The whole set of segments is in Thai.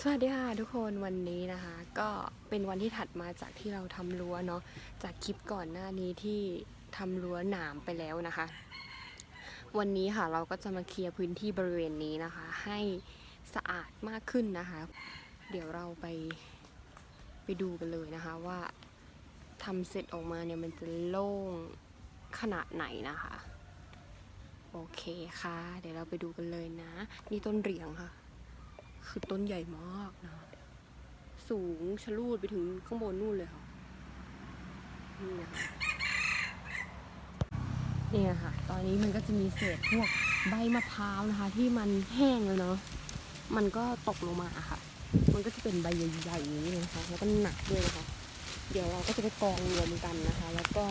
สวัสดีค่ะทุกคนวันนี้นะคะ ก็เป็นวันที่ถัดมาจากที่เราทำรั้วเนาะจากคลิปก่อนหน้านี้ที่ทำรั้วหนามไปแล้วนะคะ วันนี้ค่ะเราก็จะมาเคลียร์พื้นที่บริเวณนี้นะคะ ให้สะอาดมากขึ้นนะคะ เดี๋ยวเราไปไปดูกันเลยนะคะว่าทำเสร็จออกมาเนี่ยมันจะโล่งขนาดไหนนะคะ โอเคค่ะ เดี๋ยวเราไปดูกันเลยนะ นี่ต้นเหรียงค่ะ คือต้นใหญ่มากนะ สูงชะลูดไปถึงข้างบนนู่นเลยค่ะ นี่นะคะเนี่ยค่ะ ตอนนี้มันก็จะมีเศษพวกใบมะพร้าวนะคะ ที่มันแห้งแล้วเนาะ มันก็ตกลงมาค่ะ มันก็จะเป็นใบใหญ่ๆอย่างนี้นะคะ แล้วก็หนักด้วยนะคะ เดี๋ยวเราก็จะไปกองรวมกันนะคะ แล้วก็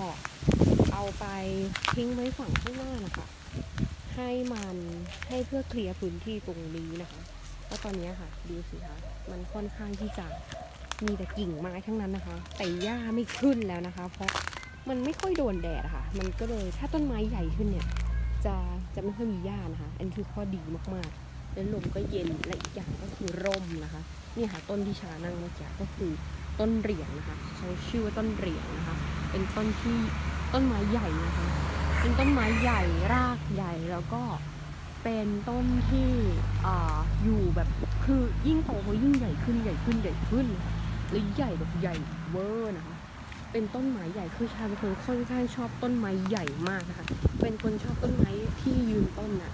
เอาไปทิ้งไว้ฝั่งข้างหน้านะคะ ให้มันให้เพื่อเคลียร์พื้นที่ตรงนี้นะคะ แล้วตอนนี้ค่ะดูสิคะมันค่อนข้างที่จะมีแต่กิ่งไม้ทั้งนั้นนะคะ แต่หญ้าไม่ขึ้นแล้วนะคะ เพราะมันไม่ค่อยโดนแดดะค่ะ มันก็เลยถ้าต้นไม้ใหญ่ขึ้นเนี่ย จะจะไม่ค่อยมีหญ้านะคะ อันนี้คือข้อดีมากๆ แล้วลมก็เย็นและอีกอย่างก็คือร่มนะคะนี่ค่ะต้นที่ชานั่งเมื่อกี้ก็คือต้นเหรียงนะคะเขาชื่อว่าต้นเหรียงนะคะ เป็นต้นที่ต้นไม้ใหญ่นะคะ เป็นต้นไม้ใหญ่รากใหญ่แล้วก็ เป็นต้นที่อ่าอยู่แบบคือยิ่งโตเขายิ่งใหญ่ขึ้นใหญ่ขึ้นใหญ่ขึ้นแล้วใหญ่แบบใหญ่เวอร์นะคะ เป็นต้นไม้ใหญ่คือชาเป็นคนค่อนข้างชอบต้นไม้ใหญ่มากนะคะ เป็นคนชอบต้นไม้ที่ยืนต้นน่ะ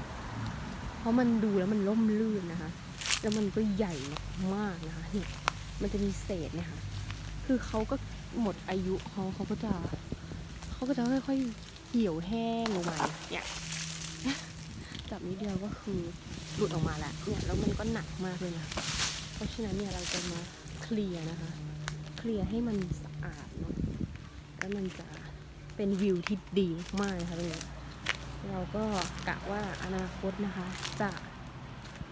เพราะมันดูแล้วมันร่มรื่นนะคะ แล้วมันก็ใหญ่มากนะคะเนี่ยมันจะมีเศษเนี่ยค่ะ คือเขาก็หมดอายุเขาเขาก็จะเขาก็จะค่อยๆเหี่ยวแห้งลงมาเนี่ย จับนิดเดียวก็คือหลุดออกมาแล้วเนี่ยแล้วมันก็หนักมากเลยนะ เพราะฉะนั้นเนี่ยเราจะมาเคลียร์นะคะ เคลียร์ให้มันสะอาดเนาะแล้วมันจะเป็นวิวที่ดีมากนะคะตรงนี้เราก็กะว่าอนาคตนะคะ จะ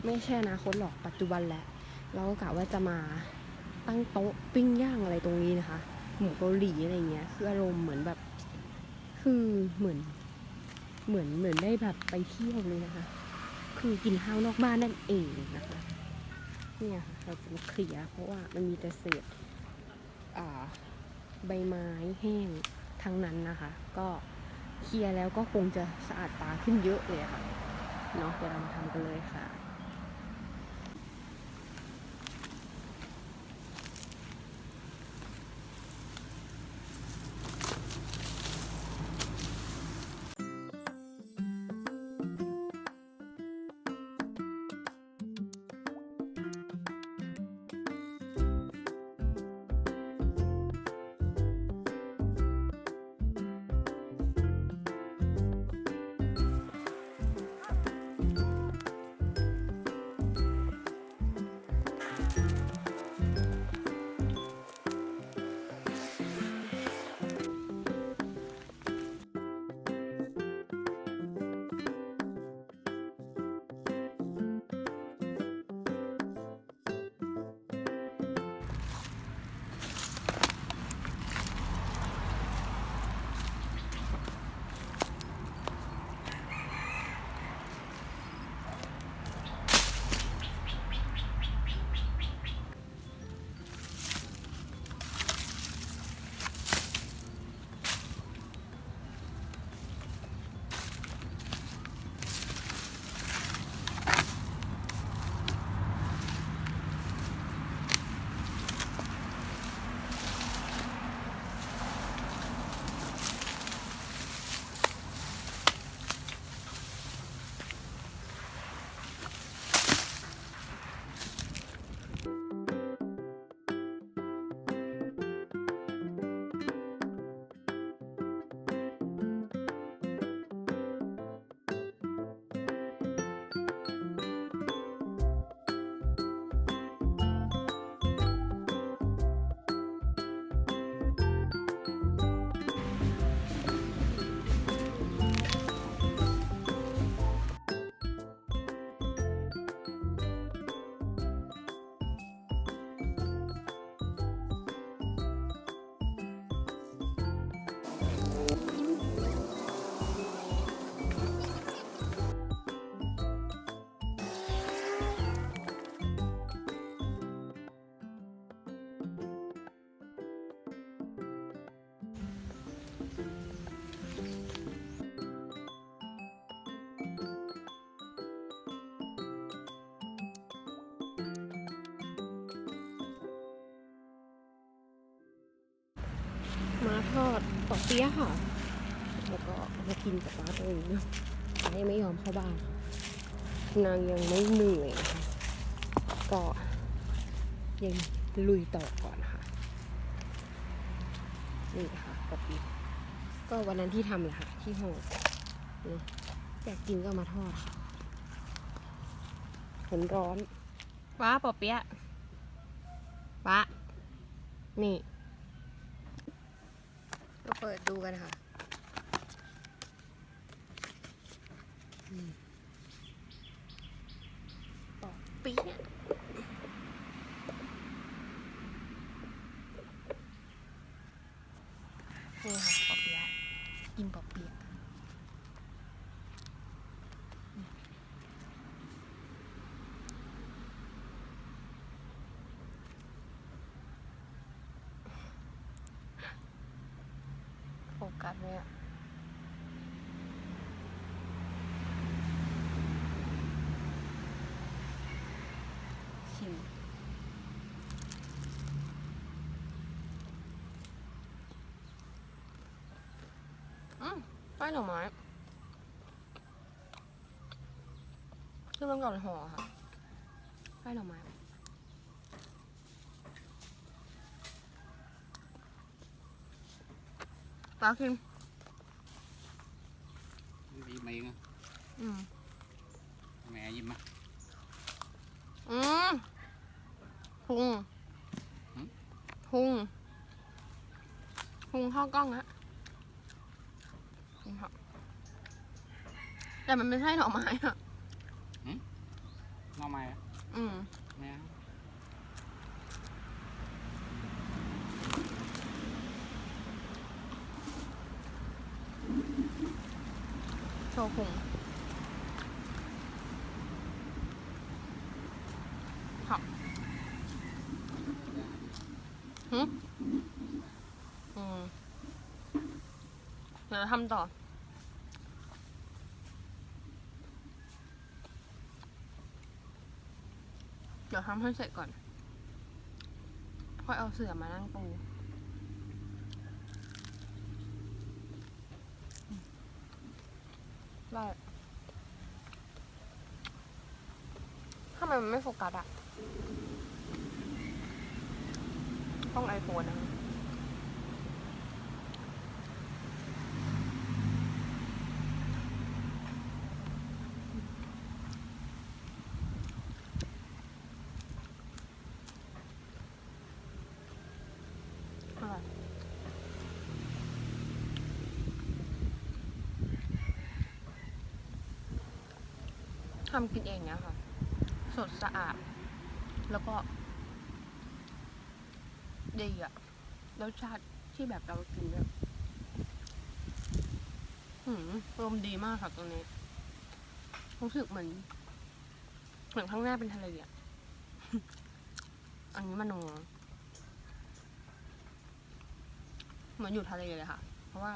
ไม่ใช่อนาคตหรอกปัจจุบันแหละเราก็กะว่าจะมาตั้งโต๊ะปิ้งย่างอะไรตรงนี้นะคะ หมูเกาหลีอะไรเงี้ยคืออารมณ์เหมือนแบบ คือเหมือน เหมือนเหมือนได้แบบไปเที่ยวเลยนะคะ คือกินข้าวนอกบ้านนั่นเองนะคะ เนี่ยค่ะเราจะมาเคลียเพราะว่ามันมีแต่เศษใบไม้แห้งทั้งนั้นนะคะ ก็เคลียแล้วก็คงจะสะอาดตาขึ้นเยอะเลยะค่ะเนาะเดี๋ยวเรามาทำกันเลยค่ะ ปอเปี๊ยะค่ะ แล้วก็มากินกับป้าตัวเองนะป้ายังไม่ยอมเข้าบ้านนางยังไม่เหนื่อยนะคะก็ยังลุยต่อก่อนค่ะนี่ค่ะปอเปี๊ยะก็วันนั้นที่ทำแหละค่ะ ที่ห่ออยากกินก็มาทอดค่ะฝนร้อนป้าปอเปี๊ยะป้านี่ ก็เปิดดูกันค่ะอืมปอกเปี๊ยะนี่ค่ะปอกเปี๊ยะกินปอกเปี๊ยะ โฟกัสเลยอะชิมอืมไส้หน่อไม้คือมันก่อนห่อค่ะไส้หน่อไม้ ปลากิน đi mì nha อืม mẹ gì mà อืมพุงหืมพุงพุงเข้ากล้องนะพุงเข้าแต่มันไม่ใช่หน่อไม้อะ ngon mày อืม nè โชว์ พุงค่ะหืมอืมเดี๋ยวเราทำต่อเดี๋ยวทำให้เสร็จก่อน ค่อยเอาเสื่อมานั่งปูอืม ได้ทำไมมันไม่โฟกัสอะต้องไอโฟนนะอร่อย ทำกินเองเนี่ยค่ะ สดสะอาด แล้วก็ ดีอะรสชาติที่แบบเรากินเนี่ยหืมลมดีมากค่ะตรงนี้ รู้สึกเหมือนเหมือนข้างหน้าเป็นทะเลอะอันนี้มโนเหมือนอยู่ทะเลเลยค่ะ เพราะว่า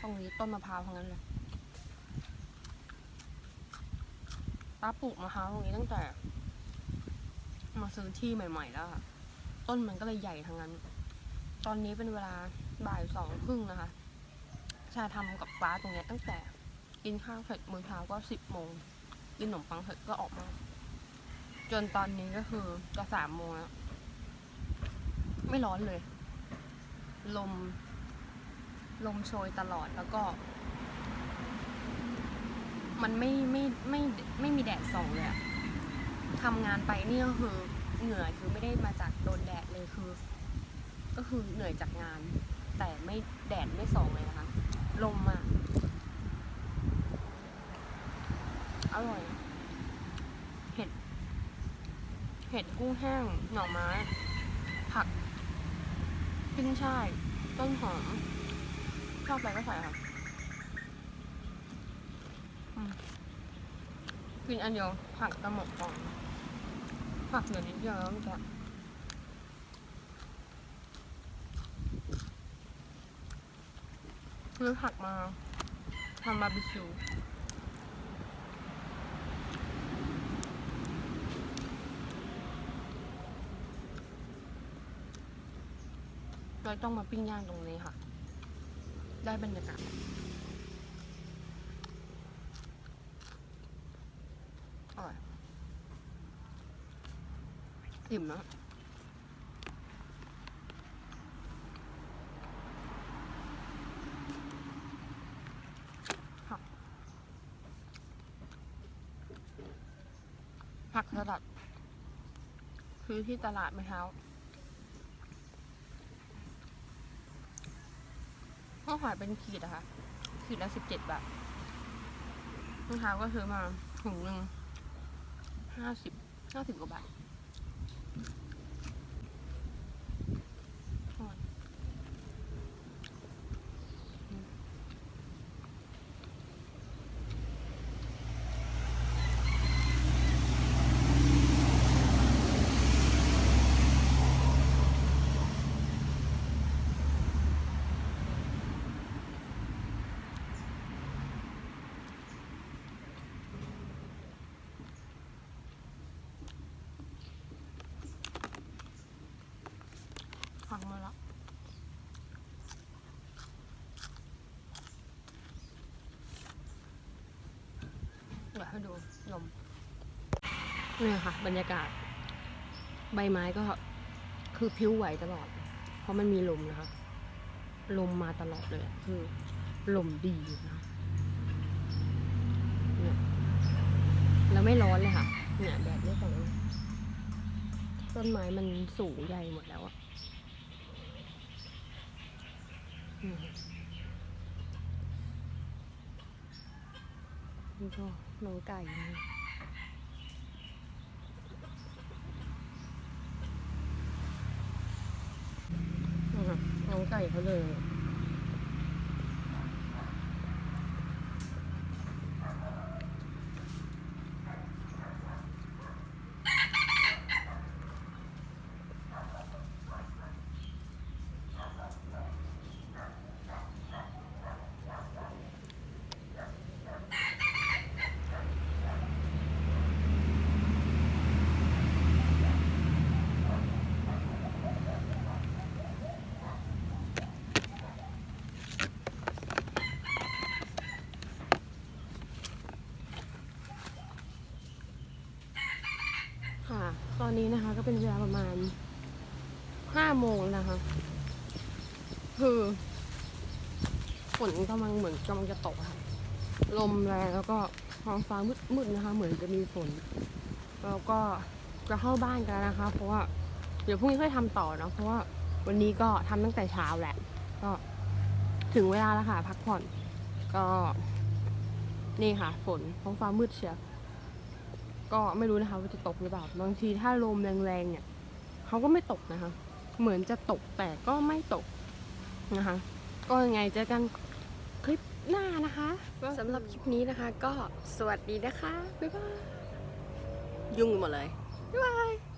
ตรงนี้ต้นมะพร้าวทั้งนั้นเลย ป้าปลูกมะพร้าวตรงนี้ตั้งแต่ มาซื้อที่ใหม่ ๆ แล้วค่ะต้นมันก็เลยใหญ่ทั้งนั้น ตอนนี้เป็นเวลาบ่ายสองครึ่งนะคะ ชาทำกับป้าตรงนี้ตั้งแต่ กินข้าวเสร็จมื้อเช้าก็สิบโมงกินขนมปังเสร็จก็ออกมา จนตอนนี้ก็คือจะสามโมงแล้วไม่ร้อนเลย ลม ลมโชยตลอดแล้วก็ มันไม่ไม่ไม่ไม่ไม่มีแดดส่องเลยอะทำงานไปนี่ก็คือเหนื่อยคือไม่ได้มาจากโดนแดดเลยคือ ก็คือเหนื่อยจากงาน แต่ไม่แดดไม่ส่องเลยนะคะ ลมมากอร่อยเห็ด เห็ดกุ้งแห้ง หน่อไม้ ผัก ขึ้นช่าย ต้นหอม ชอบอะไรก็ใส่ค่ะ กินอันเดียวผักจะหมดก่อนผักเหลือนิดเดียวแล้วมันจะซื้อผักมาทำบาร์บีคิวเราต้องมาปิ้งย่างตรงนี้ค่ะ ได้บรรยากาศอร่อย อิ่มนะผักผักสลัดคือที่ตลาดเมื่อเช้าข้าวขายเป็นขีดอะค่ะขีดละสิบเจ็ดบาทเมื่อเช้าก็ซื้อมาถุงหนึ่งห้าสิบห้าสิบกว่าบาท งมาแล้วเดี๋ยวให้ดูลมเนี่ยค่ะ บรรยากาศ ใบไม้ก็คือพิ้วไหวตลอด เพราะมันมีลมนะคะ ลมมาตลอดเลยคือลมดีนะเนี่ยแล้วไม่ร้อนเลยค่ะ เนี่ยแดดไม่ส่องต้นไม้มันสูงใหญ่หมดแล้วอะอืม นี่ก็น้องไก่นะน้องไก่เขาเลย ก็เป็นเวลาประมาณห้าโมงแล้วนะคะ คือฝนกำลังเหมือนกำลังจะตกค่ะ ลมแรงแล้วก็ท้องฟ้ามืดๆนะคะ เหมือนจะมีฝน แล้วก็จะเข้าบ้านกันนะคะ เพราะว่าเดี๋ยวพรุ่งนี้ค่อยทำต่อเนาะเพราะว่าวันนี้ก็ทำตั้งแต่เช้าแหละ ก็ถึงเวลาแล้วค่ะ พักผ่อน ก็นี่ค่ะ ฝนท้องฟ้ามืดเชียว ก็ไม่รู้นะคะว่าจะตกหรือเปล่า บางทีถ้าลมแรงๆเนี่ยเขาก็ไม่ตกนะคะ เหมือนจะตกแต่ก็ไม่ตกนะคะ ก็ยังไงเจอกันคลิปหน้านะคะสำหรับคลิปนี้นะคะ ก็สวัสดีนะคะ บ๊ายบาย ยุ่งหมดเลย บ๊ายบาย